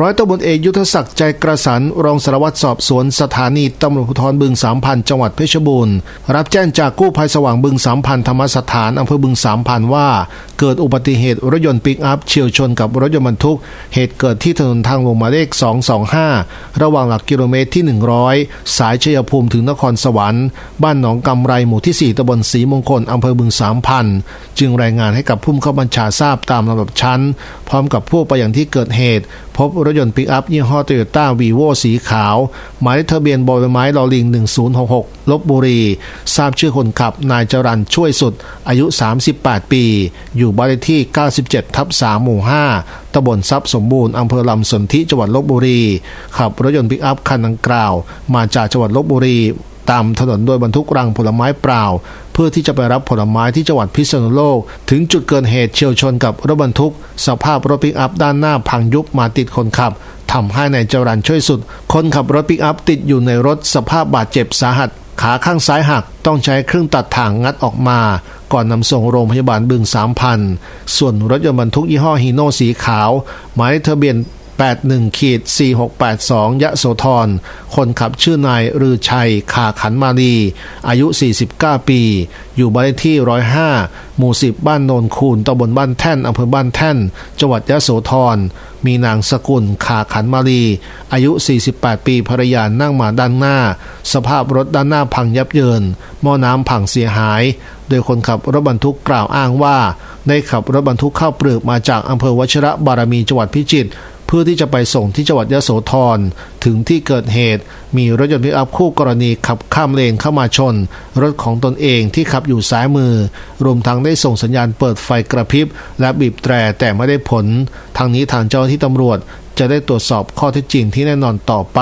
ร้อยตำรวจเอกยุทธศักดิ์ใจกระสันรองสารวัตรสอบสวนสถานีตำรวจภูธรบึงสามพันจังหวัดเพชรบูรณ์ รับแจ้งจากกู้ภัยสว่างบึงสามพันธรรมสถานอำเภอบึงสามพันว่า เกิดอุบัติเหตุรถยนต์ปิกอัพเฉียวชนกับรถยนต์บรรทุก เหตุเกิดที่ถนนทางหลวงหมายเลข 225 ระหว่างหลักกิโลเมตรที่ 100 สายชัยภูมิถึงนครสวรรค์ บ้านหนองกำไรหมู่ที่ 4ตำบลศรีมงคลอำเภอบึงสามพันจึงรายงานให้กับผู้บังคับบัญชาทราบตามลำดับชั้น พร้อมกับผู้ไปอย่างที่เกิดเหตุ พบรถยนต์ปิกอัพยี่ห้อโตโยต้าวีโวสีขาว หมายเลขทะเบียนบอใบไม้ลอลิง 1066 ลบบุรี ทราบชื่อคนขับ นายจรันช่วยสุด อายุ 38 ปี อยู่บ้านเลขที่ 97 ทับ 3 หมู่ 5ตำบลทรัพย์สมบูรณ์อำเภอลำสนธิจังหวัดลบบุรี ขับรถยนต์ปิกอัพคันดังกล่าว มาจากจังหวัดลบบุรี ตามถนนโดยบรรทุกรังผลไม้เปล่า เพื่อที่จะไปรับผลไม้ที่จังหวัดพิษณุโลก ถึงจุดเกิดเหตุเฉียวชนกับรถบรรทุก สภาพรถปิกอัพด้านหน้าพังยุบมาติดคนขับทำให้นายจรันช่วยสุด คนขับรถปิกอัพติดอยู่ในรถสภาพบาดเจ็บสาหัส ขาข้างซ้ายหักต้องใช้เครื่องตัดถ่างงัดออกมา ก่อนนำส่งโรงพยาบาลบึงสามพันส่วนรถยนต์บรรทุกยี่ห้อฮีโน่สีขาว หมายเลขทะเบียน 81ขีด4682 ยะโสธร คนขับชื่อนายรือชัยขาขันมาลีอายุ 49 ปี อยู่บ้านเลขที่ 105 หมู่ 10 บ้านโนนคูนตำบลบ้านแท่นอำเภอบ้านแท่น จังหวัดยะโสธร มีนางสกุลขาขันมาลีอายุ 48 ปีภรรยานั่งมาด้านหน้า สภาพรถด้านหน้าพังยับเยิน หม้อน้ำพังเสียหาย โดยคนขับรถบรรทุกกล่าวอ้างว่า ได้ขับรถบรรทุกข้าวเปลือกมาจากอำเภอวชิระบารมีจังหวัดพิจิตร เพื่อที่จะไปส่งที่จังหวัดยโสธรถึงที่เกิดเหตุ มีรถยนต์พิกอัพคู่กรณีขับข้ามเลนเข้ามาชน รถของตนเองที่ขับอยู่ซ้ายมือ รวมทั้งได้ส่งสัญญาณเปิดไฟกระพริบ และบีบแตรแต่ไม่ได้ผลทางนี้ทางเจ้าหน้าที่ตำรวจ จะได้ตรวจสอบข้อเท็จจริงที่แน่นอนต่อไป